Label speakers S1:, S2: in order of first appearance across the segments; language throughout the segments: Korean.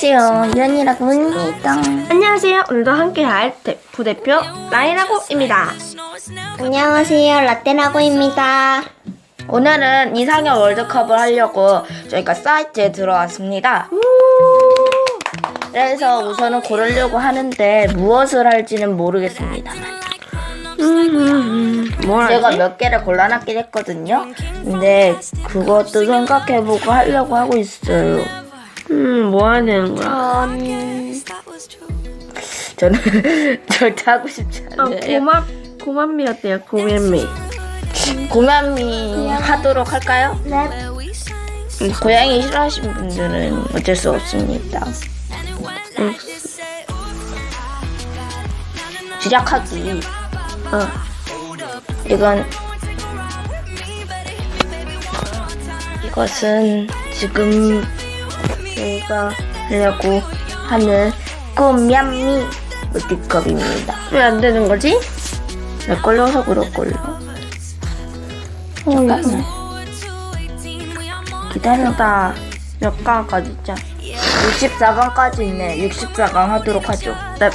S1: 안녕하세요. 연이라고 합니다.
S2: 안녕하세요. 오늘도 함께할 대- 부대표 라이라고입니다.
S1: 안녕하세요. 라떼라고입니다. 오늘은 이상형 월드컵을 하려고 저희가 사이트에 들어왔습니다. 그래서 우선은 고르려고 하는데 무엇을 할지는 모르겠습니다.
S2: 뭘
S1: 제가? 몇 개를 골라놨긴 했거든요. 근데 그것도 생각해보고 하려고 하고 있어요.
S2: 음, 뭐 되는 거야?
S1: 저는 절대 하고 싶지
S2: 어,
S1: 않아요.
S2: 고맙, 고맙미 어때요? 고맙미.
S1: 고맘이 하도록 할까요?
S3: 네.
S1: 음, 고양이 싫어하시는 분들은 어쩔 수 없습니다. 음. 시작하기.
S2: 어,
S1: 이건 이것은 지금 제가 하려고 하는 꼬미암미 물티컵입니다.
S2: 왜 안 되는 거지?
S1: 내 걸려서 그럴걸요. 잠깐만. 기다려봐.
S2: 나몇 강까지 있자.
S1: 64강까지 있네. 64강 하도록 하죠.
S2: 네.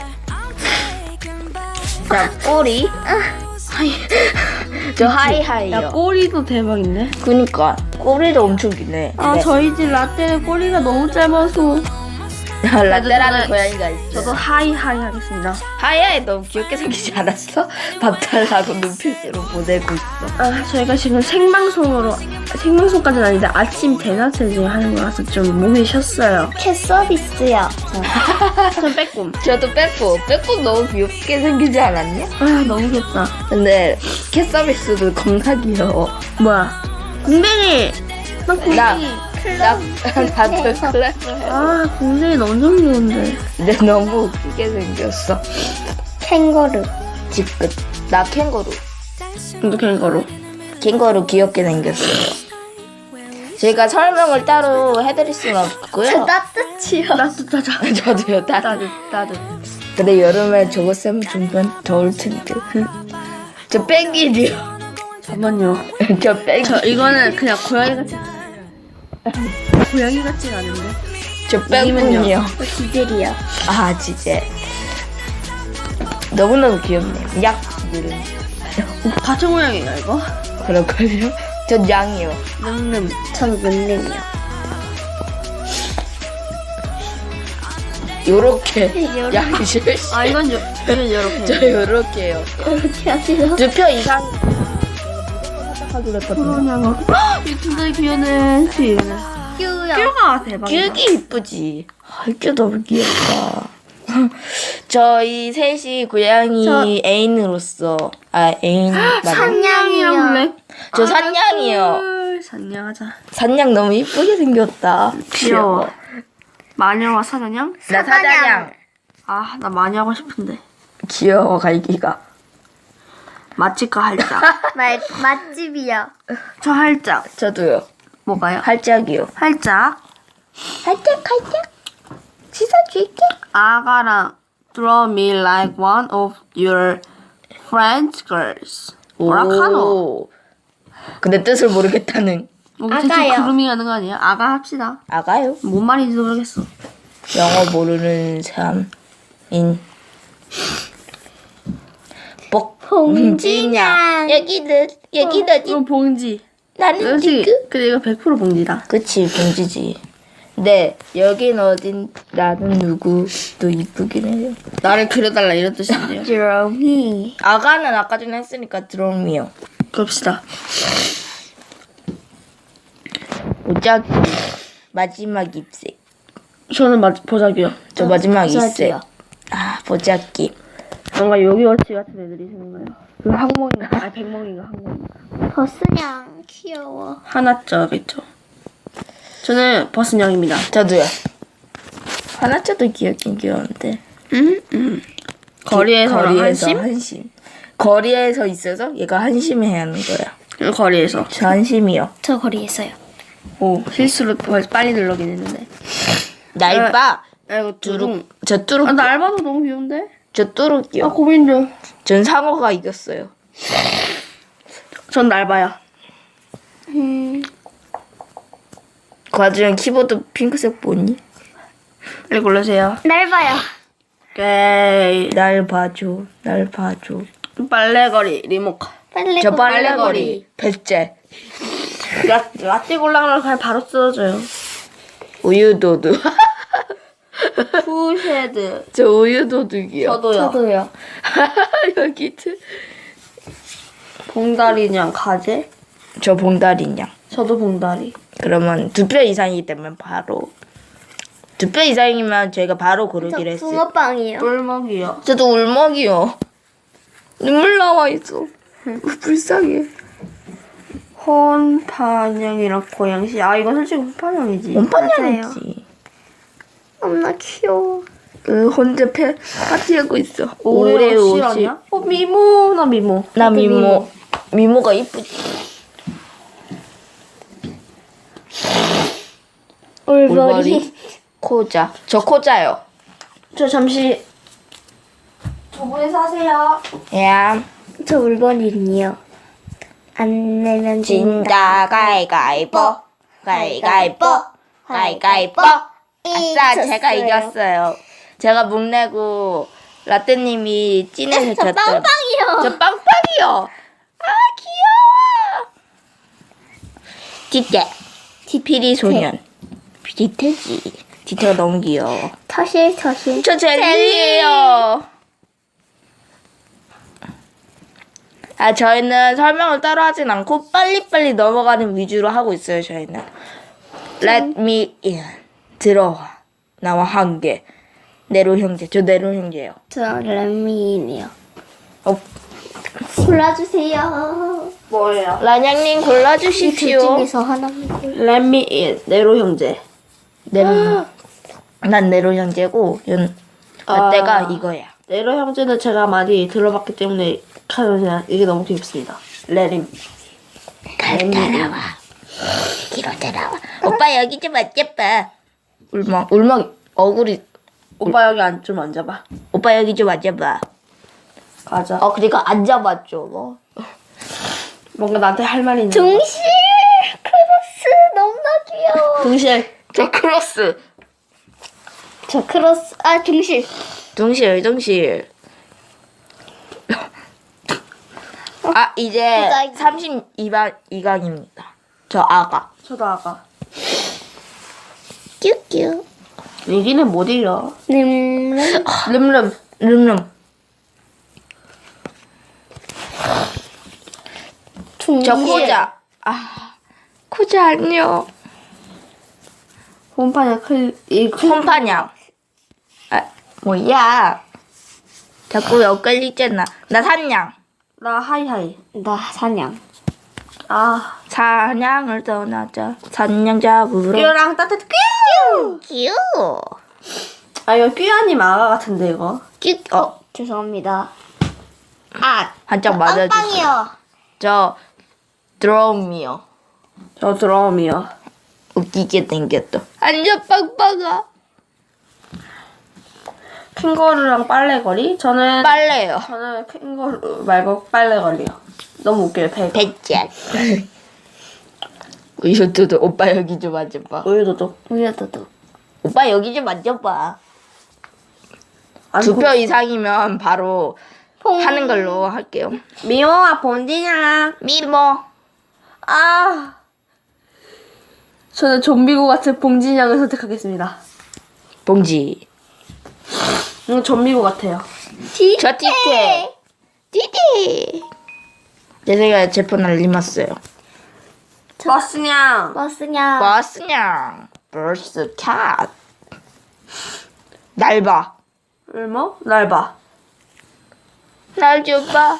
S1: 자, 꼬리. 하이. 저
S2: 야,
S1: 하이하이요.
S2: 꼬리도 대박인데?
S1: 그니까 꼬리도 엄청 기네.
S2: 아,
S1: 네.
S2: 저희 집 라떼는 꼬리가 너무 짧아서.
S1: 라떼라는 고양이가 있어.
S2: 저도 하이 하이 하겠습니다.
S1: 하이하이 너무 귀엽게 생기지 않았어? 밥 달라고 눈빛으로 보내고 있어.
S2: 아, 저희가 지금 생방송으로, 생방송까지는 아닌데 아침 대낮에 지금 하는 거라서 좀 몸이 쉬었어요.
S3: 캣 서비스요.
S2: 전 빼꼼.
S1: 저도 빼고 빼고 너무 귀엽게 생기지 않았냐?
S2: 아, 너무 귀엽다.
S1: 근데 캣 서비스도 겁나 귀여워.
S2: 뭐야? 공댕이! 나 공댕이!
S1: 나 나도 그래.
S2: 아, 공댕이 엄청 귀여운데.
S1: 근데 너무 웃기게 생겼어.
S3: 캥거루.
S1: 지긋. 나 캥거루.
S2: 이거 캥거루.
S1: 캥거루 귀엽게 생겼어. 제가 설명을 따로 해드릴 수는 없고요.
S3: 따뜻이요.
S2: 따뜻하자.
S1: 저도요, 따.
S2: 따뜻, 따뜻.
S1: 근데 여름에 저거 쓰면 좀 더울 텐데. 저 뺑기리요.
S2: 잠깐만요.
S1: 저 뺑기.
S2: 저, 이거는 그냥 고양이 같이. 고양이 같지가 않은데.
S1: 저 뺑군이요.
S3: 지들이요.
S1: 아, 진짜. 너무너무 귀엽네. 약, 이름.
S2: 가청 고양이가 이거?
S1: 그럴걸요? 전 양이요.
S2: 늠름.
S3: 전 문능이요.
S1: 요렇게.
S3: 요렇게.
S1: 양이 실시.
S2: 아, 이건 요, 이건 이렇게.
S1: 저 요렇게요.
S3: 이렇게 하세요.
S1: 두표 이상. 했거든요.
S2: 그냥 이 굉장히 귀여네.
S3: 큐요.
S2: 뼈가 대박이다.
S1: 귀여기 이쁘지. 아, 이게 너무 귀엽다. 저희 셋이 고양이
S3: 저-
S1: 애인으로서 아 애인 맞아.
S2: 산냥이랑 블랙.
S1: 저 산냥이요.
S2: 산냥하자.
S1: 산냥 너무 이쁘게 생겼다.
S2: 귀여워. 마녀와 사냥양?
S1: 나 사자냥.
S2: 아, 나 마녀 하고 싶은데.
S1: 귀여워 갈기가.
S2: 맛집과 할짝.
S3: 말 맛집이요.
S2: 저 할짝.
S1: 저도요.
S2: 뭐가요?
S1: 할짝이요.
S2: 할짝.
S1: 할짝 할짝. 씻어줄게.
S2: 아가랑 draw me like one of your French girls. 뭐라 카노?
S1: 오. 근데 뜻을 모르겠다는
S2: 뭐
S3: 아가요.
S2: 하는 거 아니에요? 아가 합시다.
S1: 아가요.
S2: 뭔 말인지도 모르겠어.
S1: 영어 모르는 사람인 복봉지냐 여기는 여기는
S2: 이거 봉지.
S1: 나는
S2: 역시
S1: 지금
S2: 근데 이거 100% 봉지다.
S1: 그치 봉지지 네 여긴 어딘 나는 누구도 이쁘긴 해요
S2: 나를 그려달라 이런 뜻인데요.
S3: 드로미.
S1: 아가는 아까 전에 했으니까 드럼이요
S2: 그럽시다.
S1: 보자기 마지막 ip색
S2: 저는 마, 보자기요.
S1: 저 마지막
S3: 보자기요.
S1: ip색 아 보자기
S2: 뭔가 요기워치 같은 애들이 생각나요. 그 항목인가? 아니 백목인가 항목인가?
S3: 버스냥 귀여워.
S2: 하나짜겠죠. 저는 버스냥입니다.
S1: 저도요 하나짜도 귀엽긴 귀여운데
S2: 음, 음. 거리에서
S1: 거리에서
S2: 한심?
S1: 한심 거리에서 있어서 얘가 한심해야 하는 거야
S2: 거리에서.
S1: 저 한심이요
S3: 저 거리에서요.
S2: 오 실수로 벌- 빨리 늘러긴 했는데.
S1: 날바
S2: 아이고 두둥.
S1: 저 뚜룩
S2: 아, 날봐도 너무 귀여운데?
S1: 저 뚜룩이요
S2: 아 고민돼.
S1: 전 상어가 이겼어요
S2: 전 날봐야.
S3: 음.
S1: 그 와중에 키보드 핑크색 뭐니?
S2: 빨리 고르세요.
S3: 넓어요.
S2: 오케이.
S1: 날 봐줘. 날 봐줘.
S2: 빨래거리 리모컨.
S3: 빨래
S1: 저
S2: 빨래거리.
S1: 배째.
S2: 라, 라떼 골라면 그냥 바로 쓰러져요.
S1: 우유도둑.
S2: 푸쉐드.
S1: 저 우유 도둑이요.
S2: 저도요.
S3: 저도요.
S1: 여기 트.
S2: 봉다리냥 가재.
S1: 저 봉다리냐.
S2: 저도 봉다리.
S1: 그러면 두표 이상이기 때문에 바로 두표 이상이면 저희가 바로
S3: 저
S1: 고르기로 했어요.
S3: 붕어빵이요.
S2: 뿔먹이요.
S1: 저도 울먹이요. 눈물 나와 있어. 불쌍해.
S2: 혼판형이랑 고양시. 아 이건 솔직히 혼판형이지.
S1: 원판형이지.
S3: 엄마 귀여워.
S1: 그 혼자 패 파티하고 있어.
S2: 오레오 실화냐? 어 미모 나 미모.
S1: 나 미모. 미모가 이쁘지.
S3: 울버리.
S1: 코자. 저 코자요.
S2: 저 잠시 두 분이서 하세요.
S1: 야.
S3: 저 울버리는요. 안 내면 진다.
S1: 진짜 가위가위보. 가위가위보. 가위가위보. 아싸 제가
S3: 이겼어요.
S1: 제가 목 내고 라떼님이 찐을
S3: 저
S1: 쳤던.
S3: 빵빵이요.
S1: 저 빵빵이요. 아 귀여워. 디테. 디피리 소년. 디테지. 디테가 너무 귀여워.
S3: 터실 터실.
S1: 저 젤리예요. 아 저희는 설명을 따로 하진 않고 빨리빨리 넘어가는 위주로 하고 있어요. 저희는. Let me in. 들어와. 나와 함께. 네로 형제. 저 네로 형제예요.
S3: 저 렘미인이요.
S1: 어,
S3: 골라주세요.
S2: 뭐예요?
S1: 란양님
S3: 둘
S1: 골라주십시오.
S3: 중에서 하나만 골라.
S2: In. 네로 형제.
S1: 네로. 형- 난 네로 형제고 연
S2: 아.
S1: 라떼가 이거야.
S2: 네로 형제는 제가 많이 들어봤기 때문에 그냥 이게 너무 귀엽습니다. 레림.
S1: 따라와. 길어 따라와. 오빠 여기 좀 앉아봐. 울먹 울먹 어구리.
S2: 오빠 여기 안 좀 앉아봐.
S1: 오빠 여기 좀 앉아봐.
S2: 가자.
S1: 어 그러니까 앉아봤죠 뭐.
S2: 뭔가 나한테 할 말이 있는 거.
S3: 등실 크로스 너무나 귀여워.
S2: 등실.
S1: 저 크로스.
S3: 저 크로스 아 등실.
S1: 둥실 둥실. 아 이제
S3: 부작위.
S1: 32반 2강입니다. 저 아가.
S2: 저도 아가.
S3: 뀨뀨.
S2: 여기는 못 이겨.
S3: 님.
S2: 름름.
S1: 름름. 저 코자. 아 코자 안녕.
S2: 홈파냐 클, 이 클.
S1: 홈파냥. 아 뭐야? 자꾸 엇갈리잖아. 나 산양.
S2: 나 하이하이.
S3: 나 사냥.
S2: 아.
S1: 사냥을 떠나자. 산양 잡으러.
S2: 큐랑 따뜻 큐!
S1: 귀여워.
S2: 아, 이거 큐아님 아가 같은데, 이거.
S1: 끼. 어
S3: 죄송합니다. 아
S1: 한짝 맞아주세요.
S3: 빵빵이요.
S1: 저 드럼이요.
S2: 저 드럼이요.
S1: 웃기게 생겼다. 앉아 빵빵아.
S2: 캥거루랑 빨래거리? 저는.
S1: 빨래요.
S2: 저는 캥거루 말고 빨래거리요. 너무 웃겨요, 배가.
S1: 배짱. 우유도도 오빠 여기 좀 만져봐.
S2: 우유도도.
S3: 우여도도.
S1: 오빠 여기 좀 만져봐. 안두
S2: 고-
S1: 표 이상이면 바로 하는 걸로 할게요.
S2: 미모와 본디냐.
S1: 미모.
S2: 아. 저는 좀비고 같은 봉진양을 선택하겠습니다.
S1: 봉지.
S2: 음, 좀비고 같아요.
S1: 저 티테. 티티. 내 생각에 제폰 날리መስ어요.
S2: 버스냥.
S3: 버스냐.
S1: 버스냥. 버스 cat. 날 봐.
S2: 얼마? 날 봐.
S1: 날 좀 봐.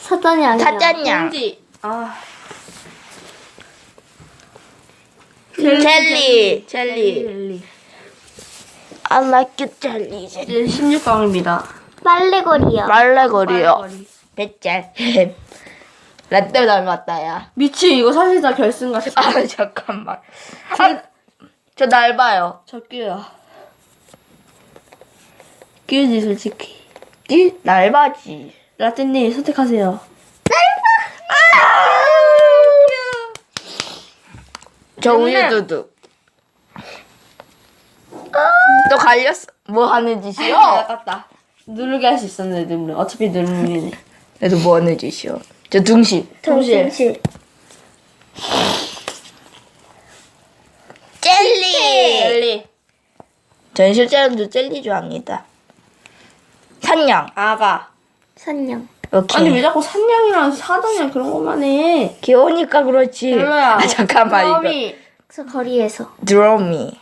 S3: 사단이 아니야.
S1: 사짠냥.
S2: 아.
S1: 젤리. 젤리.
S2: 젤리.
S1: I like it 젤리. 젤리.
S2: 이제 16강입니다.
S3: 빨래거리요.
S1: 말레거리요. 배짤. 라떼 닮았다, 야.
S2: 미치 이거 사실 다 결승 같아.
S1: 아, 잠깐만. 아, 저 날봐요.
S2: 저 끼야. 끼지 솔직히.
S1: 이 날바지.
S2: 라떼님 선택하세요.
S1: 저 우유두두. 또 갈렸어. 뭐 하는 짓이요?
S2: 아깝다. 누르게 할 수 있었는데 누르. 어차피 누르면
S1: 그래도 뭐 하는 짓이요? 저 둥실.
S2: 동실.
S3: 실
S1: 젤리.
S2: 젤리.
S1: 전 실제로도 젤리 좋아합니다. 산양.
S2: 아가.
S3: 산양.
S1: 오케이.
S2: 아니 왜 자꾸 산냥이랑 사당이랑 그런 것만 해?
S1: 귀여우니까 그렇지.
S2: 별로야.
S1: 아 잠깐만 이거.
S2: 그럼이.
S3: 그래서 거리에서.
S1: 드로미.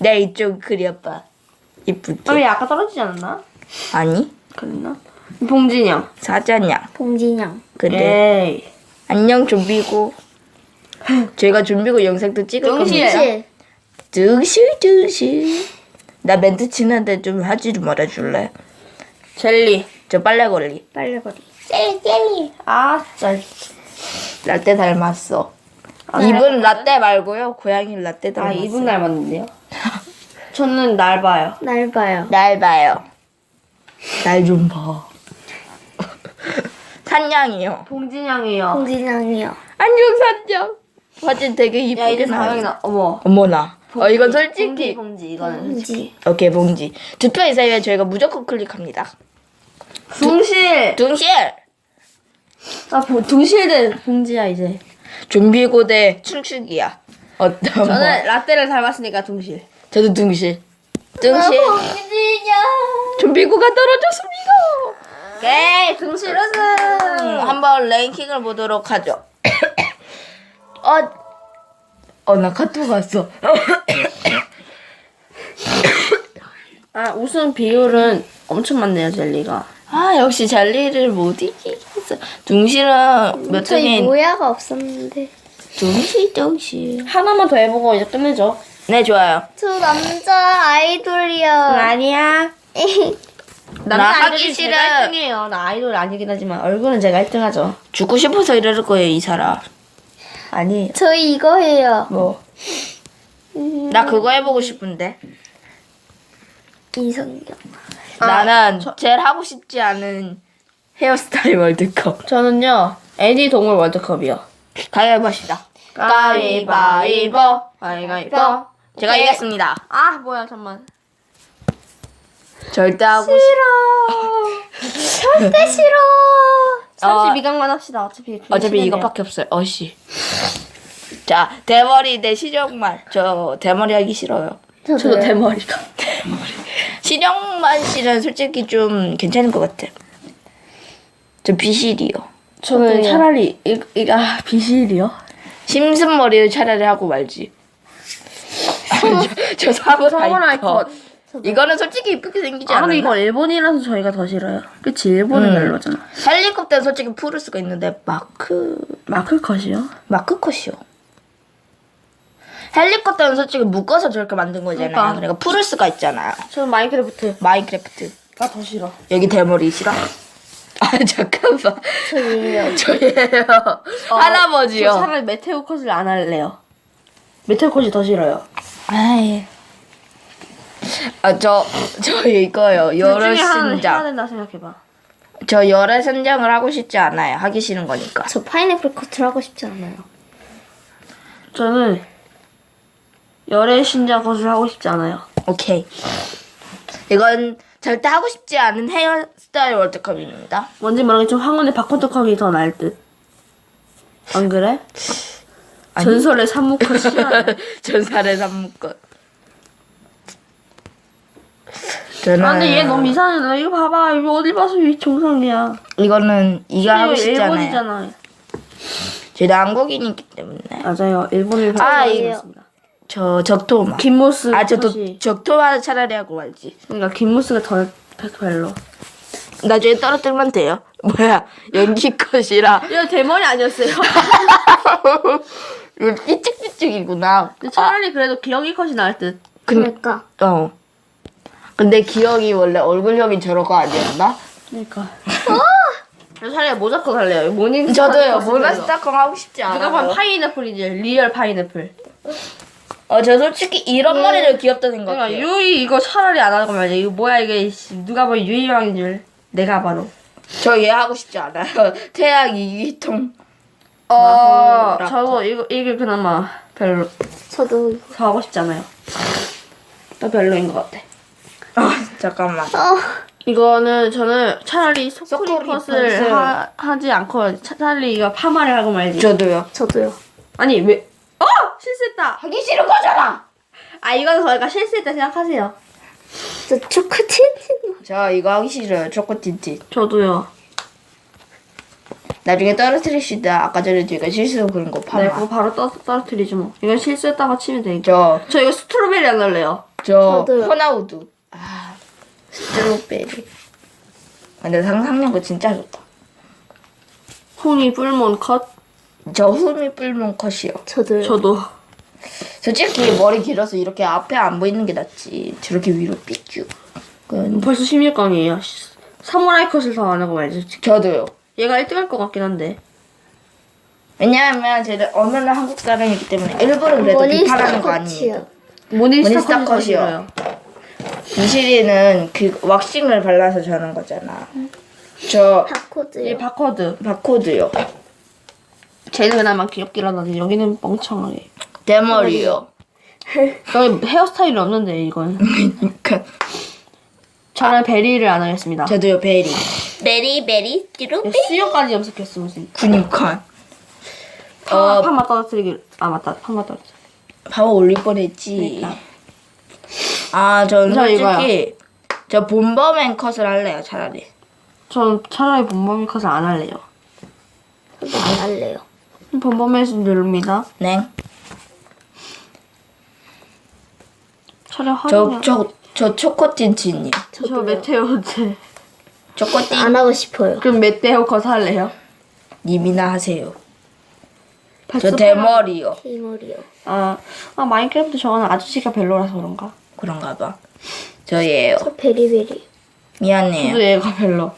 S1: 내 이쪽 그려봐. 이쁘지?
S2: 그럼이 아까 떨어지지 않았나?
S1: 아니
S2: 그랬나? 봉진영.
S1: 사자냥.
S3: 봉진양.
S1: 근데
S2: 에이.
S1: 안녕 좀비고. 제가 좀비고 영상도 찍을
S2: 둥실.
S1: 겁니다.
S3: 실.
S1: 둥실 둥실. 나 멘트 치는데 좀 하지 좀 말아줄래?
S2: 젤리.
S1: 저 빨래 걸리.
S3: 빨래거리. 젤리 젤리.
S2: 아 진짜.
S1: 라떼 닮았어.
S2: 아,
S1: 입은 라떼 말고요. 고양이 라떼
S2: 아
S1: 닮았어.
S2: 이분 닮았는데요? 저는 날 봐요.
S3: 날 봐요.
S1: 날 봐요. 날 좀 봐. 산양이요.
S2: 봉진영이요.
S3: 봉진양이요.
S1: 안녕 산양. 사진 되게
S2: 야
S1: 이쁘게
S2: 이제
S1: 나와.
S2: 나. 어머.
S1: 어머나. 어 이건 솔직히.
S2: 봉지 이거는.
S3: 봉지.
S1: 오케이 봉지. 투표 이사회 저희가 무조건 클릭합니다.
S2: 둥실.
S1: 둥실.
S2: 아 보- 둥실 대 봉지야 이제.
S1: 좀비고 대 춘추기야. 어떤 뭐?
S2: 저는 라떼를 닮았으니까 둥실.
S1: 저도 둥실. 둥실.
S3: 봉진양.
S1: 좀비고가 떨어졌습니다.
S2: 오케이 둥실 우승.
S1: 음, 한번 랭킹을 보도록 하죠. 어, 어, 나 카톡 왔어.
S2: 아 우승 비율은 엄청 많네요 젤리가.
S1: 아, 역시 젤리를 못 이기겠어. 둥실은 몇
S3: 저희
S1: 등에
S3: 모야가 없었는데.
S1: 둥실, 둥실.
S2: 하나만 더 해보고 이제 끝내죠.
S1: 네, 좋아요.
S3: 저 남자 아이돌이요.
S2: 아니야.
S1: 나 하기 싫어.
S2: 1등이에요. 나 아이돌 아니긴 하지만 얼굴은 제가 1등하죠.
S1: 죽고 싶어서 이럴 거예요, 이 사람.
S2: 아니.
S3: 저희 이거 해요.
S2: 뭐.
S1: 나 그거 해보고 싶은데.
S3: 이성경.
S1: 나는 제일 하고 싶지 않은 헤어스타일 월드컵.
S2: 저는요. 애니 동물 월드컵이요.
S1: 가위바위보 합시다. 가위바위보.
S2: 가위바위보.
S1: 제가
S2: 오케이.
S1: 이겼습니다.
S2: 아 뭐야 잠만.
S1: 절대 하고 싶
S3: 절대 싫어.
S2: 32강만 합시다. 어차피
S1: 어차피. 이거밖에 없어요. 어씨. 자, 대머리 대 시정만. 저 대머리 하기 싫어요.
S2: 저도 대머리가.
S1: 시정만 씨는 솔직히 좀 괜찮은 것 같아. 저 비실이요.
S2: 저는. 차라리 이, 이, 아 비실이요?
S1: 심슨 머리를 차라리 하고 말지. 저, 저 사고
S2: 사고
S1: 나이커.
S2: 나이커.
S1: 이거는 솔직히 이쁘게 생기지
S2: 아
S1: 않아?
S2: 근데 이거 일본이라서 저희가 더 싫어요. 그치 일본은
S1: 음.
S2: 별로잖아.
S1: 헬리콥터는 솔직히 풀을 수가 있는데 마크
S2: 마크 컷이요?
S1: 마크 컷이요. 헬리콥터는 솔직히 묶어서 저렇게 만든 거잖아요.
S2: 그러니까.
S1: 그러니까 풀을 수가 있잖아요.
S2: 저는 마인크래프트.
S1: 마인크래프트.
S2: 가더 싫어.
S1: 여기 대머리 싫어? 아 잠깐만.
S3: 저희요.
S1: 저예요. 할아버지요.
S2: 저 차라리 메테오 컷을 안 할래요. 메테오 컷이 더 싫어요.
S1: 아이. 아 저 저 이거요.
S2: 둘
S1: 열혈
S2: 해야
S1: 신장.
S2: 된다 생각해봐.
S1: 저 열혈 신장을 하고 싶지 않아요. 하기 싫은 거니까.
S3: 저 파인애플 커트를 하고 싶지 않아요.
S2: 저는 열애 신장 컷을 하고 싶지 않아요.
S1: 오케이. 이건 절대 하고 싶지 않은 헤어스타일 월드컵입니다.
S2: 뭔지 모르겠지만 황혼의 컷이 더 나을 듯. 안 그래?
S1: 아니.
S2: 전설의 산무 컷 싫어요.
S1: 전살의 삼무권. 저는
S2: 아 근데 얘 너무 이상해. 나 이거 봐봐. 이거 어디 봐서 이게 정상이야.
S1: 이거는 이거 하고 싶지 않아요.
S2: 일본이잖아.
S1: 저도 한국인이기 때문에.
S2: 맞아요. 일본을
S1: 아,
S2: 배웠습니다.
S1: 저 적토마.
S2: 김모스
S1: 아, 저도
S2: 컷이
S1: 적토마 차라리 하고 말지.
S2: 그러니까 김모스가 더 별로.
S1: 나중에 떨어뜨리면 돼요. 뭐야, 연기 컷이라.
S2: 이거 대머리 아니었어요?
S1: 이거 삐찍삐찍이구나.
S2: 근데 차라리 그래도 기영이 컷이 나을 듯.
S1: 근,
S3: 그러니까
S1: 어. 근데 기억이 원래 얼굴형이 저런 거 아니었나?
S2: 그러니까. 저 차라리 모자 컷 할래요. 모닝
S1: 저도요. 스타컴 하고 싶지
S2: 누가 봐도
S1: 않아요.
S2: 파인애플이지. 리얼 파인애플.
S1: 어, 저 솔직히 이런 머리를 귀엽다
S2: 그러니까
S1: 생각해요.
S2: 유이 이거 차라리 안 하고 말이야. 이거 뭐야 이게 씨, 누가 봐도 유이왕인 줄. 내가 봐도.
S1: 저얘 하고 싶지 않아요. 태양 이기통.
S2: 어,
S1: 락.
S2: 저거 이거 이게 그나마 별로
S3: 저도.
S2: 더 하고 싶지 않아요. 더 별로인 것 같아.
S1: 아 잠깐만.
S3: 어,
S2: 이거는 저는 차라리 소쿠리
S1: 소쿠리
S2: 컷을. 하, 하지 않고 차라리 이거 파마를 하고 말지.
S1: 저도요.
S3: 저도요.
S2: 아니 왜? 어 실수했다.
S1: 하기 싫은 거잖아.
S2: 아 이건 저희가 실수했다 생각하세요.
S3: 저 초코틴.
S1: 저 이거 하기 싫어요. 초코 틴틴.
S2: 저도요.
S1: 나중에 떨어뜨리시다. 아까 전에 제가 실수로 그런 거 파마.
S2: 네, 그거 바로 떠, 떨어뜨리죠 뭐. 이건 실수했다고 치면 되니까.
S1: 저,
S2: 저 이거 스트로베리 안 할래요.
S1: 저,
S3: 저도요.
S1: 호나우두. 아, 스트로베리. 아, 근데 상상력은 진짜 좋다.
S2: 홍이 뿔몬 컷.
S1: 저 후미 뿔몬 컷이요.
S3: 저도요.
S2: 저도.
S1: 솔직히 머리 길어서 이렇게 앞에 안 보이는 게 낫지. 저렇게 위로 삐쭉. 그건
S2: 벌써 16강이에요. 사무라이 컷을 더안 하고 말지. 솔직히.
S1: 저도요.
S2: 얘가 1등 할 것 같긴 한데.
S1: 왜냐하면 제가 어머나 한국 사람이기 때문에 일부러 그래도 비판하는 거
S2: 모닝스타 컷이 더
S1: 컷이요. 이시리는 그 왁싱을 발라서 저는 거잖아. 저
S3: 바코드요.
S2: 이 바코드.
S1: 바코드요.
S2: 쟤는 그나마 귀엽긴 하는데 여기는 멍청하게.
S1: 대머리요.
S2: 여기 헤어스타일이 없는데 이건.
S1: 그러니까
S2: 저는 베리를 안 하겠습니다.
S1: 저도요 베리. 베리 베리 띠루.
S2: 수영까지 염색했어 무슨.
S1: 그니까.
S2: 파마,
S1: 어
S2: 파마 떨어뜨리기. 아 맞다. 파마 떨어뜨리.
S1: 바로 올릴 뻔했지.
S2: 그러니까.
S1: 아,
S2: 전저 이거요.
S1: 솔직히 저 본버맨 컷을 할래요, 차라리.
S2: 전 차라리 본범이 컷을 안 할래요.
S3: 저도 안 할래요.
S2: 본범에서 누릅니다.
S1: 네.
S2: 차라리
S1: 저. 저, 저 초코틴틴이요.
S2: 저, 저 메테오제.
S1: 초코틴
S3: 안 하고 싶어요.
S2: 그럼 메테오 컷 할래요?
S1: 님이나 하세요. 저 대머리요.
S3: 대머리요.
S2: 아, 아 마인크래프트 저거는 아저씨가 별로라서 그런가?
S1: 그런가 봐. 저 얘예요.
S3: 저 베리베리.
S1: 미안해요.
S2: 저도 얘가 별로.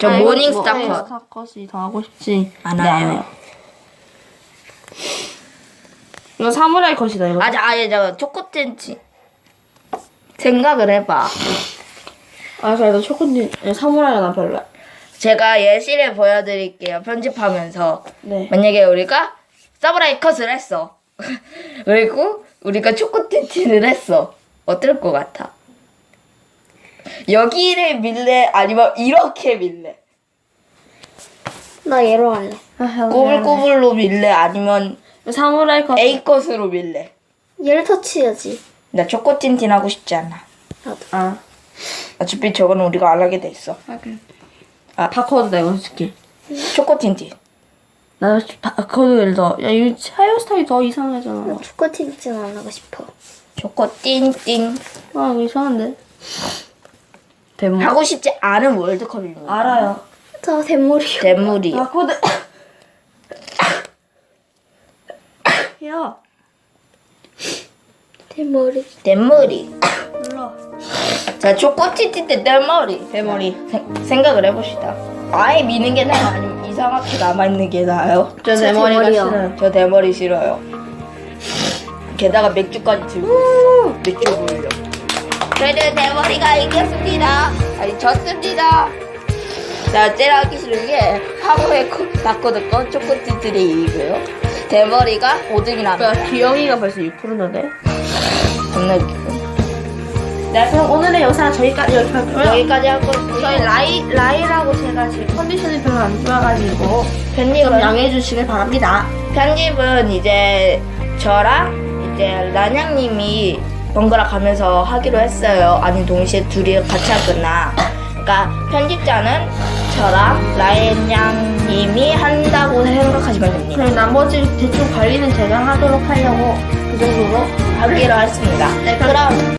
S1: 저
S2: 아, 이거
S1: 모닝스타
S2: 뭐,
S1: 컷.
S2: 모닝스타 컷이 더 하고 싶지.
S1: 안
S2: 네.
S1: 해요.
S2: 이거 사무라이 컷이다 이거.
S1: 아, 자, 아예 저 초코틴틴. 생각을 해봐.
S2: 아 그래도 초코님 사무라이가 나 별로야.
S1: 제가 예시를 보여드릴게요. 편집하면서.
S2: 네.
S1: 만약에 우리가 사무라이 컷을 했어. 그리고 우리가 초코틴틴을 했어. 어떨 것 같아? 여기를 밀래? 아니면 이렇게 밀래?
S3: 나 얘로 할래.
S1: 꼬불꼬불로 밀래? 아니면
S2: 사무라이 컷.
S1: A 컷으로 밀래?
S3: 얘를 터치해야지.
S1: 나 초코틴틴 하고 싶지 않아.
S3: 나도.
S2: 아.
S1: 어차피 저거는 우리가 안 하게 돼 있어.
S2: 아 바코드다 이거 솔직히.
S1: 초코틴틴.
S2: 나 바코드를 더. 야 이거 헤어스타일 더 이상하잖아.
S3: 초코틴진 안 하고 싶어.
S1: 초코틴틴.
S2: 아 이거 이상한데. 대문.
S1: 하고 싶지 않은 월드컵입니다.
S2: 알아요.
S3: 저 대머리요.
S1: 대물이.
S2: 바코드. 야.
S3: 대머리.
S1: 대물이.
S2: 몰라.
S1: 자, 초코틴틴 때 대머리.
S2: 대머리.
S1: 생- 생각을 해봅시다. 아예 미는 게 나아요? 아니면 이상하게 남아있는 게 나아요?
S3: 저저
S2: 대머리가
S3: 대머리요.
S2: 싫어요.
S1: 저 대머리 싫어요. 게다가 맥주까지 들고 있어. 맥주 보이려. 저희는 대머리가 이겼습니다. 아니, 졌습니다. 자, 제일 하기 싫은 게 하루에 바코드 건 초코티들이 이기고요. 대머리가 5등이랍니다.
S2: 야 기영이가 벌써 6%인데.
S1: 겁나 웃기고.
S2: 네 그럼 오늘의 영상은 저희까지 여기까지 할고요.
S1: 여기까지 하고.
S2: 저희 라이 라이라고 제가 지금 컨디션이 별로 안 좋아가지고
S1: 편집은
S2: 좀 양해해 주시길 바랍니다.
S1: 편집은 이제 저랑 이제 라냥님이 번갈아 가면서 하기로 했어요. 아니 동시에 둘이 같이 하거나. 그러니까 편집자는 저랑 라냥님이 한다고 생각하시면 됩니다.
S2: 그럼 나머지 대충 관리는 제가 하도록 하려고 그 정도로
S1: 하기로 했습니다.
S2: 네,
S1: 그럼